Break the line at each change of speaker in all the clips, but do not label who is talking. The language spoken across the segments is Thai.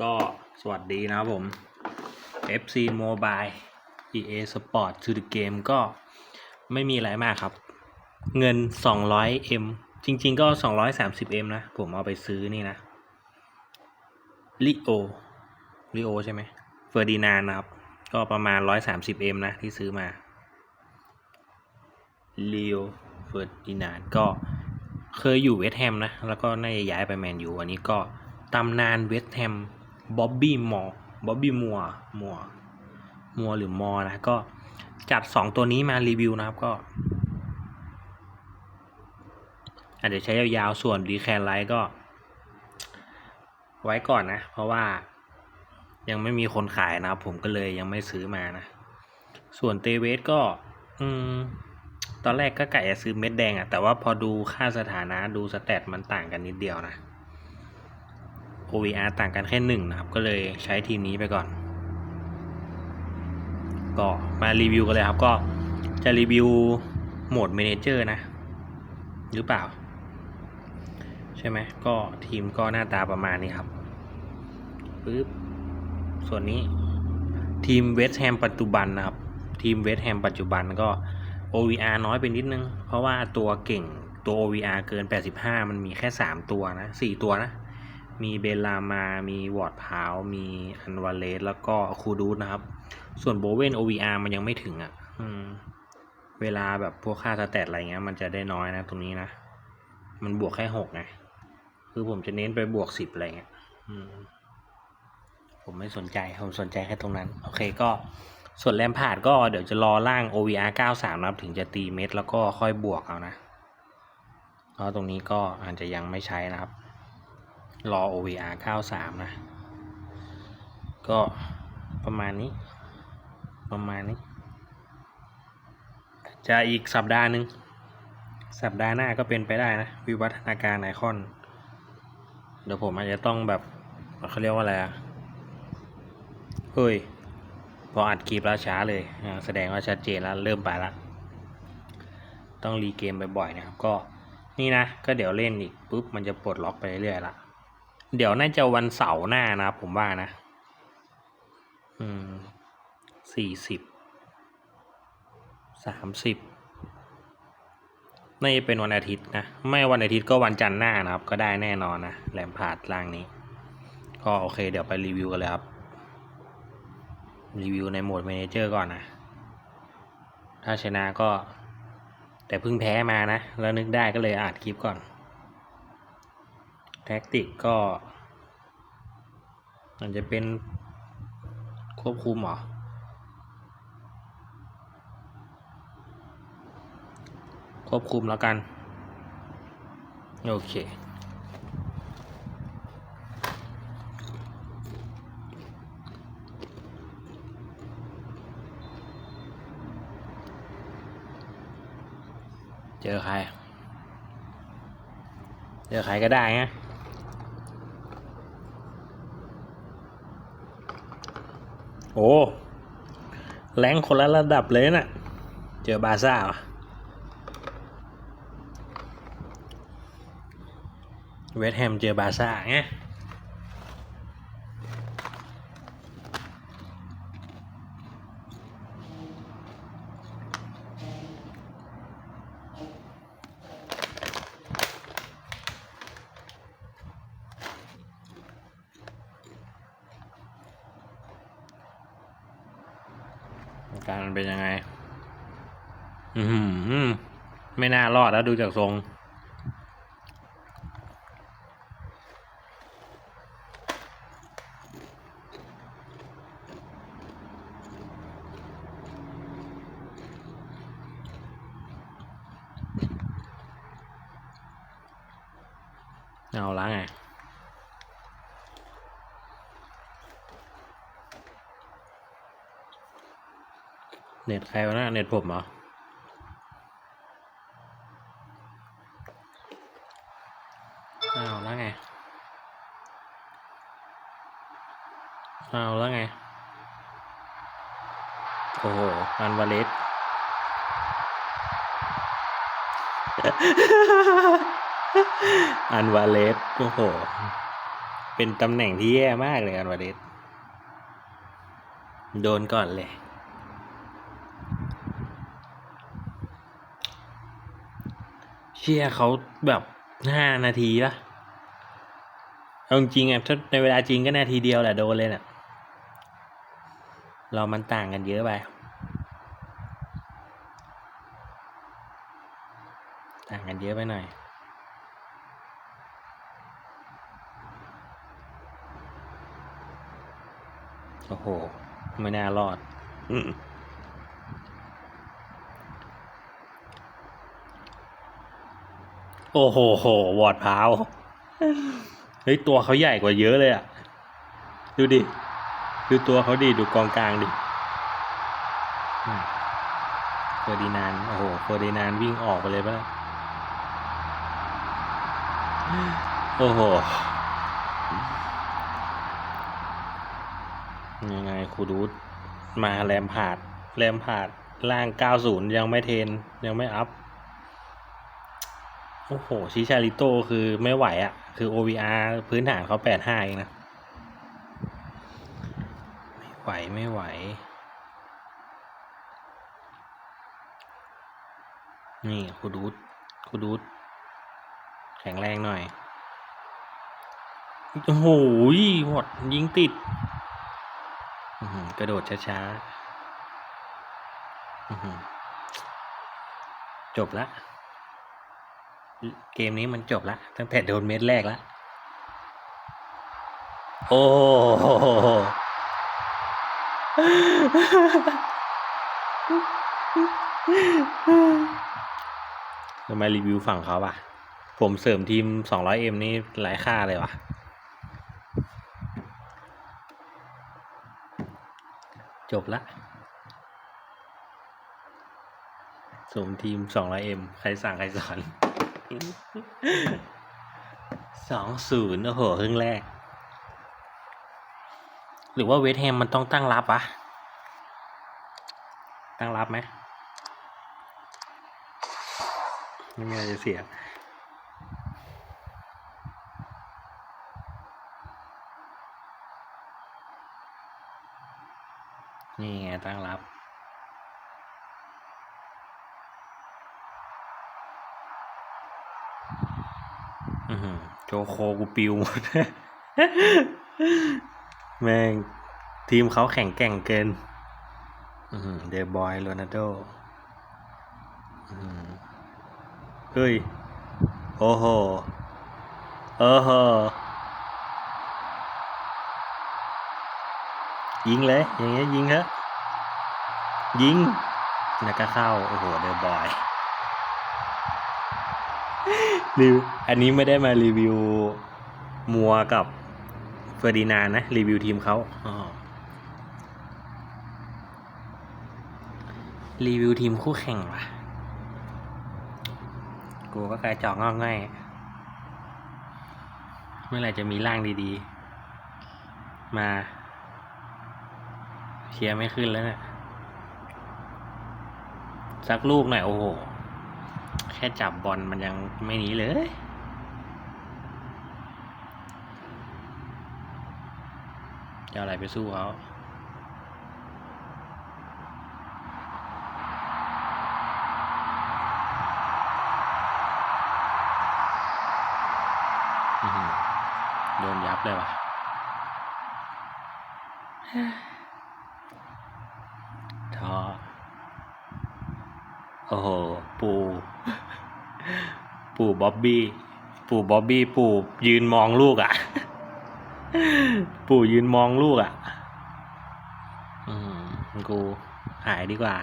ก็สวัสดีนะครับผม FC Mobile EA Sport to the Game ก็ไม่มีอะไรมากครับ เงิน 200M จริง ๆ ก็ 230M นะ ผมเอาไปซื้อนี่นะลิโอลิโอใช่ไหมเฟอร์ดินานนะครับ ก็ประมาณ 130M นะ ที่ซื้อมาลีโอเฟอร์ดินานก็เคยอยู่เวสต์แฮมนะ แล้วก็น่าจะย้ายไปแมนยูอันนี้ก็ ตำนานเวสต์แฮมบ๊อบบี้มอร์บ๊อบบี้มัวมัวมัวหรือมอนะก็จัด2ตัวนี้มารีวิวนะครับก็อาจจะใช้ยาวๆ ส่วนดีแคนไลท์ก็ ไว้ก่อนนะ เพราะว่ายังไม่มีคนขายนะครับ ผมก็เลยยังไม่ซื้อมานะ ส่วนเตเวสก็ อืม ตอนแรกก็กะจะซื้อเม็ดแดงอะ่ะ แต่ว่าพอดูค่าสถานะดูสแตทมันต่างกันนิดเดียวนะ OVR ต่างกันแค่หนึ่งนะครับ ก็เลยใช้ทีมนี้ไปก่อน ก็มารีวิวกันเลยครับ ก็จะรีวิวโหมดเมนเจอร์นะ หรือเปล่า ใช่ไหมก็ทีมก็หน้าตาประมาณนี้ครับปึ๊บส่วนนี้ทีมเวสต์แฮมปัจจุบันนะครับ ทีมเวสต์แฮมปัจจุบันก็ OVR น้อยไปนิดนึง เพราะว่าตัวเก่งตัว OVR เกิน 85 มันมีแค่ 3 ตัวนะ 4 ตัวนะ มีเบลามา มีวอร์ดพาว มีอันวาเลสแล้วก็คูดูสนะครับ ส่วนโบเวน OVR มันยังไม่ถึงอะ่ะเวลาแบบพวกค่าสแตทอะไรเงี้ย มันจะได้น้อยนะตรงนี้นะ มันบวกแค่หกนะคือผมจะเน้นไปบวกสิบอะไรเงี้ยผมไม่สนใจ ผมสนใจแค่ตรงนั้น โอเคก็ส่วนแรมพาดก็เดี๋ยวจะรอล่าง OVR 93นะครับถึงจะตีเม็ดแล้วก็ค่อยบวกเอานะเพราะตรงนี้ก็อาจจะยังไม่ใช้นะครับ รอ OVR 93 นะ ก็ประมาณนี้ ประมาณนี้ จะอีกสัปดาห์หนึ่ง สัปดาห์หน้าก็เป็นไปได้นะ วิวัฒนาการไอคอน เดี๋ยวผมอาจจะต้องแบบเขาเรียกว่าอะไรอะเฮ้ย พออัดคลิปแล้วช้าเลย แสดงว่าชัดเจนแล้ว เริ่มไปละ ต้องรีเกมบ่อยๆนะครับ ก็นี่นะ ก็เดี๋ยวเล่นอีกปุ๊บ มันจะปลดล็อกไปเรื่อยๆละ เดี๋ยวน่าจะวันเสาร์หน้านะผมว่านะ อืมสี่สิบสามสิบน่าจะเป็นวันอาทิตย์นะ ไม่วันอาทิตย์ก็วันจันทร์หน้านะครับ ก็ได้แน่นอนนะแหลมผาดล่างนี้ ก็โอเค เดี๋ยวไปรีวิวกันเลยครับ รีวิวในโหมด Manager ก่อนนะ ถ้าชนะก็ แต่เพิ่งแพ้มานะ แล้วนึกได้ก็เลยอัดคลิปก่อน แท็กติกก็มันจะเป็นควบคุมหรอควบคุมแล้วกัน โอเคเจอใคร เจอใครก็ได้ไง โอ้แรงคนละระดับเลยนะ่ะ เจอบาซ่าเหรอเวสแฮมเจอบาซ่าไงอาการมันเป็นยังไง อือหือ ไม่ น่ารอดแล้วดูจากทรง เอาละไงเน็ตใครวะนะเน็ตผมเหรอ อันวาเลสอันวาเลสโอ้โห เป็นตำแหน่งที่แย่มากเลยอันวาเดสโดนก่อนเลย เชี่ยเขาแบบห้านาทีปะเอาจริงๆอะถ้าในเวลาจริงก็นาทีเดียวแหละโดนเลยนะ่ะ เรามันต่างกันเยอะไป ต่างกัน เยอะไปหน่อย โอ้โห ไม่น่ารอดอืมโอ้โหโหวอดพร้าวเฮ้ย ตัวเขาใหญ่กว่าเยอะเลยอะดูดิ ดูตัวเขาดิ ดูกองกลางดิอืมเฟอร์ดินานด์โอ้โห เฟอร์ดินานด์วิ่งออกไปเลยปะล่ะ โอ้โห ยังไงครูดูดมาแรมผาด แรมผาดล่าง 90 ยังไม่เทน ยังไม่อัพ โอ้โห ชิชาริโตคือไม่ไหวอะ่ะ คือ OVR พื้นฐานเขา 85 เองนะ ไม่ไหว ไม่ไหว นี่ครูดูดครูดูด แข็งแรงหน่อย โอ้โหหมดยิงติดอื้อหือกระโดดช้าๆอื้อหือจบละ เกมนี้มันจบละ ตั้งแต่โดนเม็ดแรกละ โอ้โหจะมารีวิวฝั่งเขาป่ะ ผมเสริมทีม 200M นี่หลายค่าเลยว่ะ จบละสมทีม 200M ใครสั่ง ใครสอนสองศูนย์โอ้โหครึ่งแรก หรือว่าเวทแฮมมันต้องตั้งรับวะ ตั้งรับไหมไม่มีอะไรจะเสีย นี่ไง ตั้งรับ อือโจโคกูปิวหมด แม่ง ทีมเขาแข่งแก่งเกิน อือเดบอยโรนัลโดเฮ้ย โอ้โหโอ้โหยิงเลย อย่างเงี้ยยิงเถอะ ยิงแล้วก็เข้า โอ้โหเดบอยรีวิวอันนี้ไม่ได้มารีวิวมัวกับเฟอร์ดินานด์นะ รีวิวทีมเขาอ๋อรีวิวทีมคู่แข่งว่ะกูก็กระจอกงอกง่ายเมื่อไหร่จะมีร่างดีๆ มาเชียร์ไม่ขึ้นแล้วเนี่ย สักลูกหน่อยโอ้โห แค่จับบอลมันยังไม่หนีเลย จะอะไรไปสู้เขาโดนยับเลยว่ะ ท้อ โอ้โห ปู่ ปู่บ๊อบบี้ ปู่บ๊อบบี้ ปู่ยืนมองลูกอะ่ะ ปู่ยืนมองลูกอะ่ะ อืม กูขายดีกว่า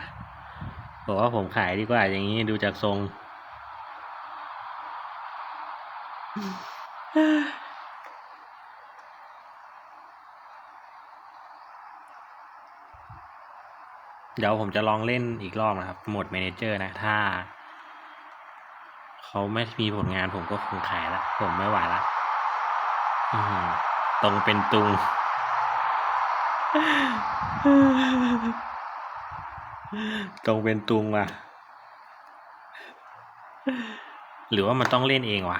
บอกว่าผมขายดีกว่า อย่างนี้ดูจากทรง เดี๋ยวผมจะลองเล่นอีกรอบนะครับ โหมด m ม n เจอร์นะ ถ้า เขาไม่มีผลงานผมก็คงขายละ ผมไม่ไหวละตรงเป็นตุง ตรงเป็นตุงว่ะ หรือว่ามันต้องเล่นเองวะ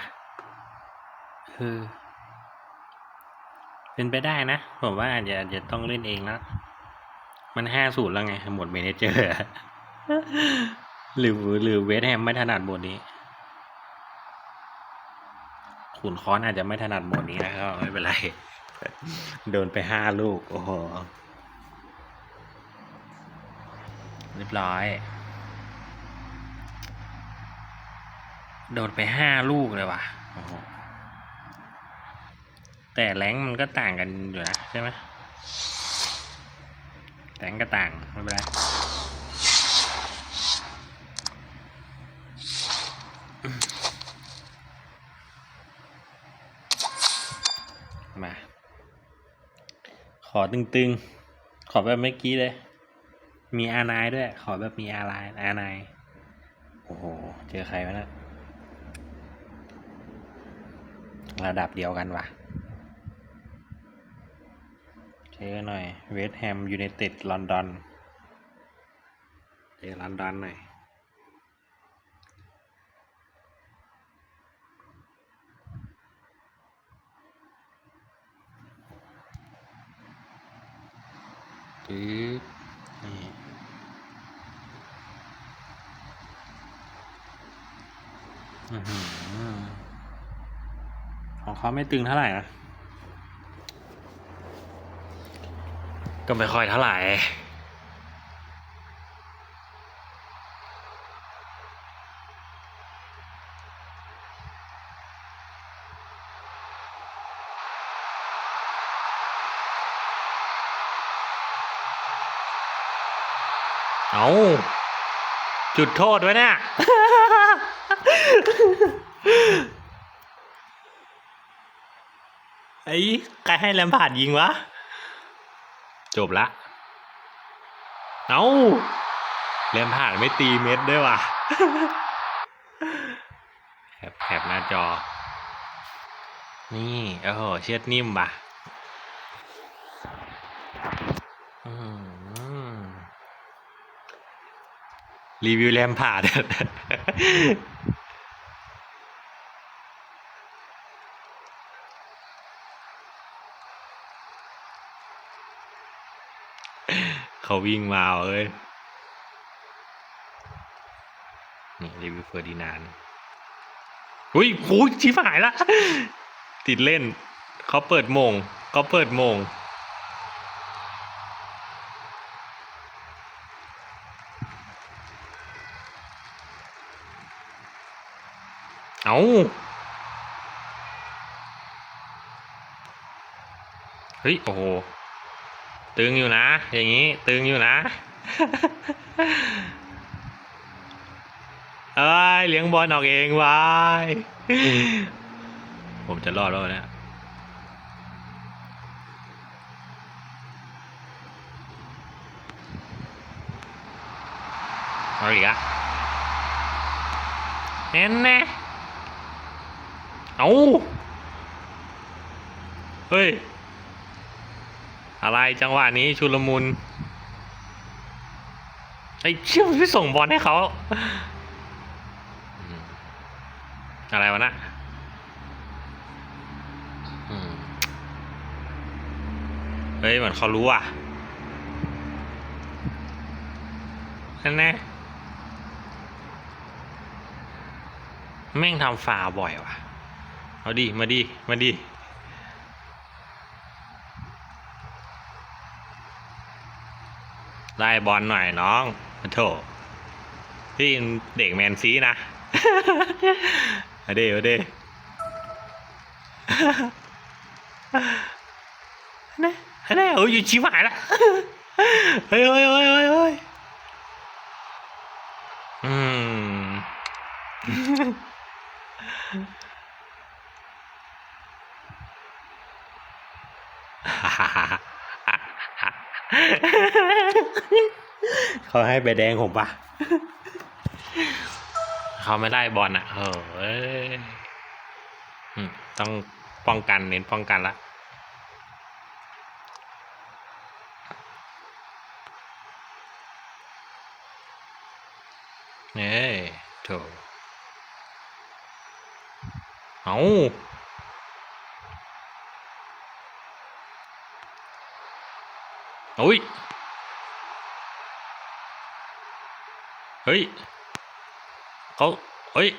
เออเป็นไปได้นะ ผมว่าอาจจะอาจจะต้องเล่นเองแล้ว มันห้าสูตรแล้วไง หมดเมเนเจอร์หรือหรือเวสต์แฮมไม่ถนัดบทนี้ขุนค้อนอาจจะไม่ถนัดบทนี้นะก็ไม่เป็นไร โดนไปห้าลูก โอ้โหเรียบร้อย โดนไปห้าลูกเลยว่ะโอ้โหแต่แรงค์มันก็ต่างกันอยู่นะใช่ไหม แรงค์ก็ต่างไม่เป็นไรมา ขอตึงๆ ขอแบบเมื่อกี้เลย มีอานายด้วย ขอแบบมีอาไลน์อานายโอ้โห เจอใครวะเนะระดับเดียวกันว่ะ เจอหน่อย เวสแฮมยูไนเต็ดลอนดอน เจอลอนดอนหน่อย ปึ๊บ นี่อือหือของเขาไม่ตึงเท่าไหร่นะ ก็ไม่ค่อยเท่าไหร่เอาจุดโทษไว้เนี่ยไอ้ใครให้แลมพาร์ดยิงวะ จบละ เอาแลมพาร์ดไม่ตีเม็ดด้วยว่ะแคปแคปหน้าจอ นี่โอ้โหเชือดนิ่มว่ะอืมรีวิวแรมผ่าด เขาวิ่งมาเอ้ยนี่รีวิวเฟอร์ดินานอุ้ยโหชิบหายละติดเล่น เขาเปิดโมงเขาเปิดโมงเอาเฮ้ย โอ้โห ตึงอยู่นะ อย่างนี้ ตึงอยู่นะเอ้ยเลี้ยงบอลออกเองวายผมจะรอดแล้วเนี่ยเอาอีกอะเห็นแน่เอาเฮ้ย อะไรจังหวะนี้ชุลมุนไอ้เชี่ยไม่ส่งบอลให้เขาอะไรวะนะเฮ้ยเหมือนเขารู้อะนั่นแน่แม่งทำฟาบ่อยว่ะ เอาดิ มาดิ มาดิ ได้บอลหน่อยน้องมาโถพี่เด็กแมนซีนะเอาเด้เอาเด้นะนะโอ้ยอยู่ชิบหายละเฮ้ยเฮ้ยเฮ้ยเฮ้ยเฮ้ยอืม เขาให้ใบแดงผมปะเขาไม่ได้บอลอะเฮ้ยอืมต้องป้องกันเน้นป้องกันละเอ้ยโถเอาอุ้ย เฮ้ยเขาเฮ้ย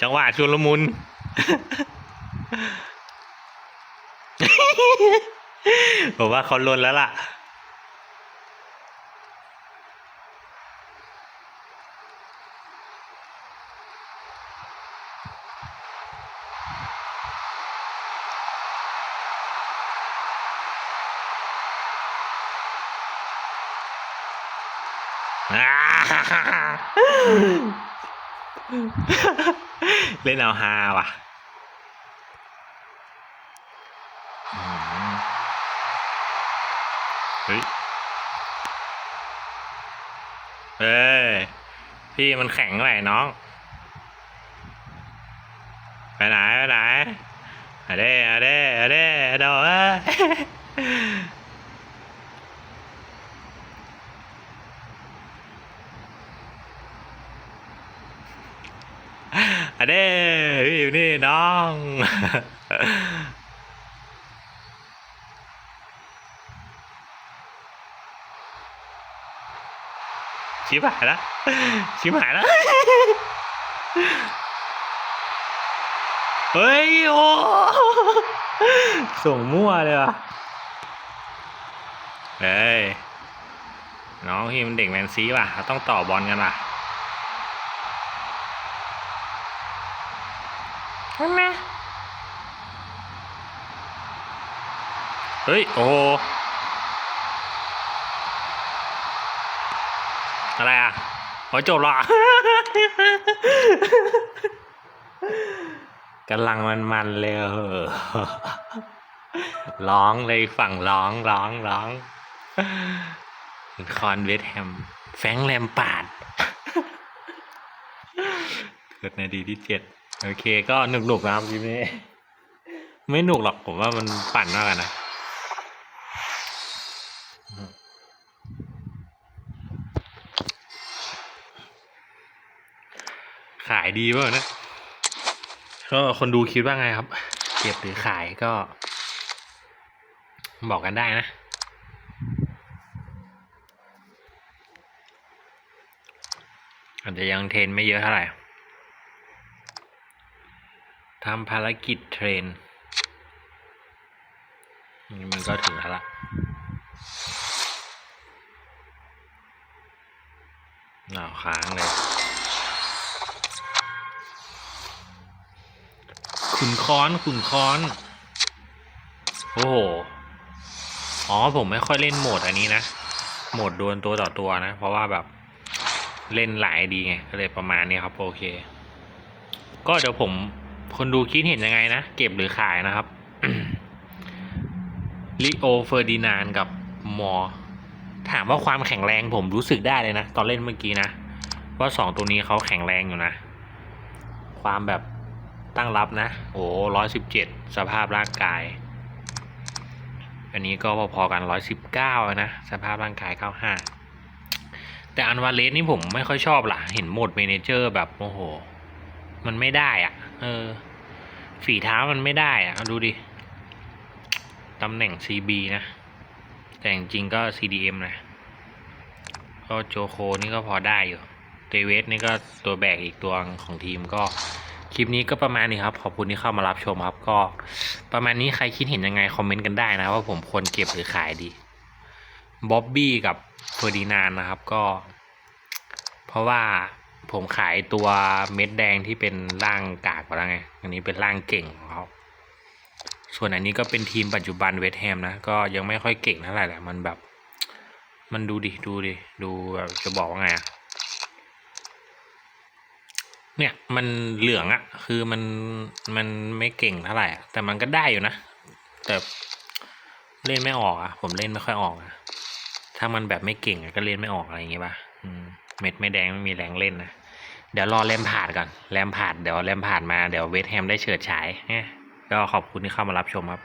จังหวะชุลมุน ผมว่าเขาลนแล้วล่ะ เล่นเอาฮาว่ะเฮ้ยเอ้ยพี่มันแข็งไปน้อง ไปไหน ไปไหนอะเด้อะเด้อะเด้อะเดอเอ้ย อะเด้พี่อยู่นี่น้อง ชิบหายแล้วชิบหายแล้วเฮ้ยโอ้ส่งมั่วเลยว่ะเฮ้ยน้องพี่มันเด็กแมนซีว่ะเราต้องต่อบอลกันว่ะ
ใช่ไหม
เฮ้ย โอ้อะไรอะโอ้จบละกำลังมันๆเลยร้องเลยฝั่งร้องร้องร้องคอนเวสแฮม แฟงแลมปาด เกิดในาทีที่เจ็ด โอเคก็หนุกๆนะครับทีนี้ ไม่หนุกหรอกผมว่ามันปั่นมากนะขายดีเปล่านะก็คนดูคิดว่าไงครับ เก็บหรือขายก็ บอกกันได้นะอาจจะยังเทรนไม่เยอะเท่าไหร่ ทำภารกิจเทรนนี่มันก็ถึงแล้วละหนาวค้างเลย ขุนค้อนขุนค้อน โอ้โห อ๋อผมไม่ค่อยเล่นโหมดอันนี้นะ โหมดดวลตัวต่อตัวนะ เพราะว่าแบบเล่นหลายดีไง ก็เลยประมาณนี้ครับ โอเค ก็เดี๋ยวผม คนดูคิดเห็นยังไงนะ เก็บหรือขายนะครับลิโอเฟอร์ดินานกับมอ ถามว่าความแข็งแรงผมรู้สึกได้เลยนะ ตอนเล่นเมื่อกี้นะ ว่าสองตัวนี้เขาแข็งแรงอยู่นะ ความแบบตั้งรับนะ โอ้ร้อยสิบเจ็ดสภาพร่างกาย อันนี้ก็พอๆกันร้อยสิบเก้านะ สภาพร่างกายเก้าห้าแต่อันวาเลสนี่ผมไม่ค่อยชอบล่ะ เห็นโหมดเมเนเจอร์แบบโอ้โห มันไม่ได้อะ่ะ เออ ฝีเท้ามันไม่ได้อะ่ะดูดิ ตำแหน่ง CB นะ แต่จริงก็ CDM นะ ก็โจโคนี่ก็พอได้อยู่ เตเวสนี่ก็ตัวแบกอีกตัวของทีมก็คลิปนี้ก็ประมาณนี้ครับ ขอบคุณที่เข้ามารับชมครับ ก็ประมาณนี้ใครคิดเห็นยังไง คอมเมนต์กันได้นะว่าผมควรเก็บหรือขายดีบ๊อบบี้กับเฟอร์ดินานนะครับก็ เพราะว่า ผมขายตัวเม็ดแดงที่เป็นร่างกากไปแล้วไง อันนี้เป็นร่างเก่งของเขาส่วนอันนี้ก็เป็นทีมปัจจุบันเวสแฮมนะ ก็ยังไม่ค่อยเก่งเท่าไหร่แหละ มันแบบ มันดูดิ ดูดิ ดูแบบจะบอกว่าไงอะเนี่ยมันเหลืองอะคือมันมันไม่เก่งเท่าไหร่แต่มันก็ได้อยู่นะ แต่เล่นไม่ออกอะผมเล่นไม่ค่อยออกอะถ้ามันแบบไม่เก่งอะก็เล่นไม่ออกอะไรอย่างเงี้ยป่ะอืม เม็ดไม่แดงไม่มีแรงเล่นนะ เดี๋ยวรอแรมผ่านก่อนแรมผ่านเดี๋ยวแรมผ่านมาเดี๋ยวเวสแฮมได้เฉิดฉายเนี่ยก็ขอบคุณที่เข้ามารับชมครับ